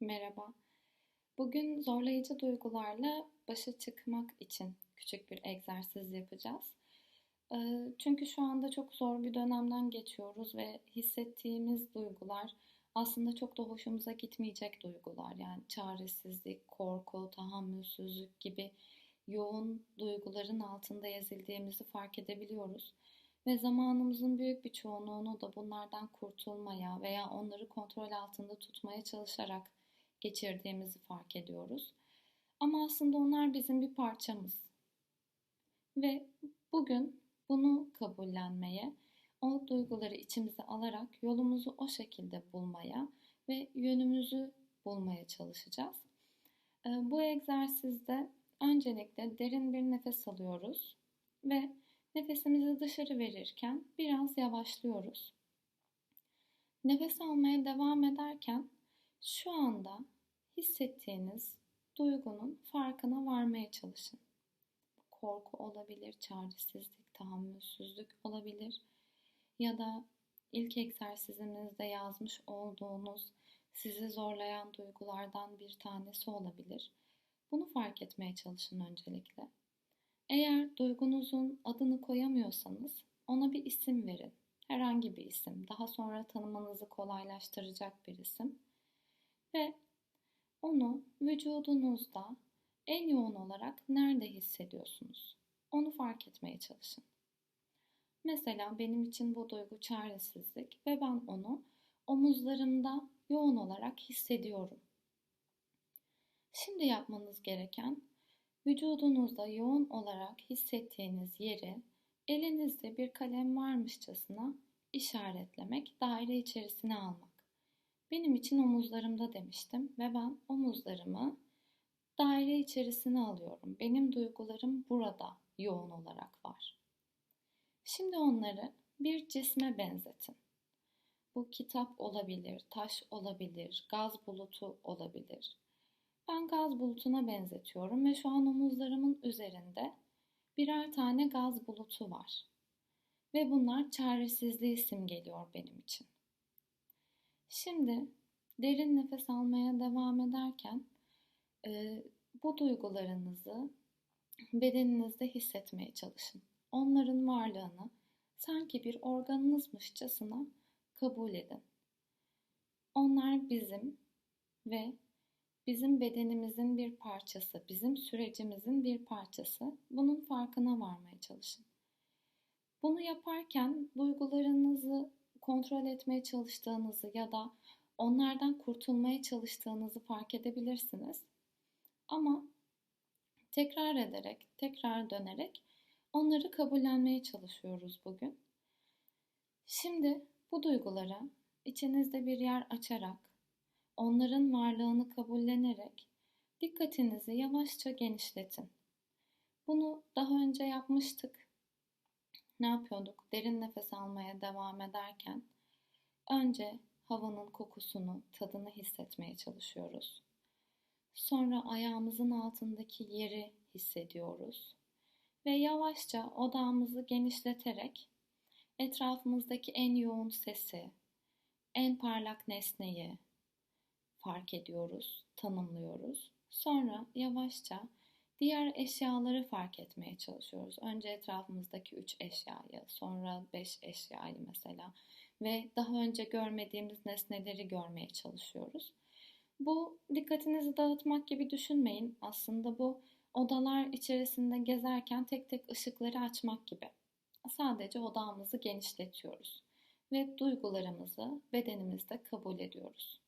Merhaba. Bugün zorlayıcı duygularla başa çıkmak için küçük bir egzersiz yapacağız. Ee, Çünkü şu anda çok zor bir dönemden geçiyoruz ve hissettiğimiz duygular aslında çok da hoşumuza gitmeyecek duygular. Yani çaresizlik, korku, tahammülsüzlük gibi yoğun duyguların altında ezildiğimizi fark edebiliyoruz. Ve zamanımızın büyük bir çoğunluğunu da bunlardan kurtulmaya veya onları kontrol altında tutmaya çalışarak geçirdiğimizi fark ediyoruz. Ama aslında onlar bizim bir parçamız. Ve bugün bunu kabullenmeye, o duyguları içimize alarak yolumuzu o şekilde bulmaya ve yönümüzü bulmaya çalışacağız. Ee, bu egzersizde öncelikle derin bir nefes alıyoruz ve nefesimizi dışarı verirken biraz yavaşlıyoruz. Nefes almaya devam ederken şu anda hissettiğiniz duygunun farkına varmaya çalışın. Korku olabilir, çaresizlik, tahammülsüzlük olabilir ya da ilk egzersizimizde yazmış olduğunuz sizi zorlayan duygulardan bir tanesi olabilir. Bunu fark etmeye çalışın öncelikle. Eğer duygunuzun adını koyamıyorsanız ona bir isim verin. Herhangi bir isim, daha sonra tanımanızı kolaylaştıracak bir isim. Ve onu vücudunuzda en yoğun olarak nerede hissediyorsunuz? Onu fark etmeye çalışın. Mesela benim için bu duygu çaresizlik ve ben onu omuzlarımda yoğun olarak hissediyorum. Şimdi yapmanız gereken vücudunuzda yoğun olarak hissettiğiniz yeri elinizde bir kalem varmışçasına işaretlemek, daire içerisine almak. Benim için omuzlarımda demiştim ve ben omuzlarımı daire içerisine alıyorum. Benim duygularım burada yoğun olarak var. Şimdi onları bir cisme benzetin. Bu kitap olabilir, taş olabilir, gaz bulutu olabilir. Ben gaz bulutuna benzetiyorum ve şu an omuzlarımın üzerinde birer tane gaz bulutu var. Ve bunlar çaresizliği simgeliyor benim için. Şimdi derin nefes almaya devam ederken e, bu duygularınızı bedeninizde hissetmeye çalışın. Onların varlığını sanki bir organınızmışçasına kabul edin. Onlar bizim ve bizim bedenimizin bir parçası, bizim sürecimizin bir parçası. Bunun farkına varmaya çalışın. Bunu yaparken duygularınızı kontrol etmeye çalıştığınızı ya da onlardan kurtulmaya çalıştığınızı fark edebilirsiniz. Ama tekrar ederek, tekrar dönerek onları kabullenmeye çalışıyoruz bugün. Şimdi bu duygulara içinizde bir yer açarak, onların varlığını kabullenerek dikkatinizi yavaşça genişletin. Bunu daha önce yapmıştık ne yapıyorduk? Derin nefes almaya devam ederken önce havanın kokusunu, tadını hissetmeye çalışıyoruz. Sonra ayağımızın altındaki yeri hissediyoruz ve yavaşça odağımızı genişleterek etrafımızdaki en yoğun sesi, en parlak nesneyi fark ediyoruz, tanımlıyoruz. Sonra yavaşça Diğer eşyaları fark etmeye çalışıyoruz. Önce etrafımızdaki üç eşyayı, sonra beş eşyayı mesela ve daha önce görmediğimiz nesneleri görmeye çalışıyoruz. Bu dikkatinizi dağıtmak gibi düşünmeyin. Aslında bu odalar içerisinde gezerken tek tek ışıkları açmak gibi. Sadece odamızı genişletiyoruz ve duygularımızı bedenimizde kabul ediyoruz.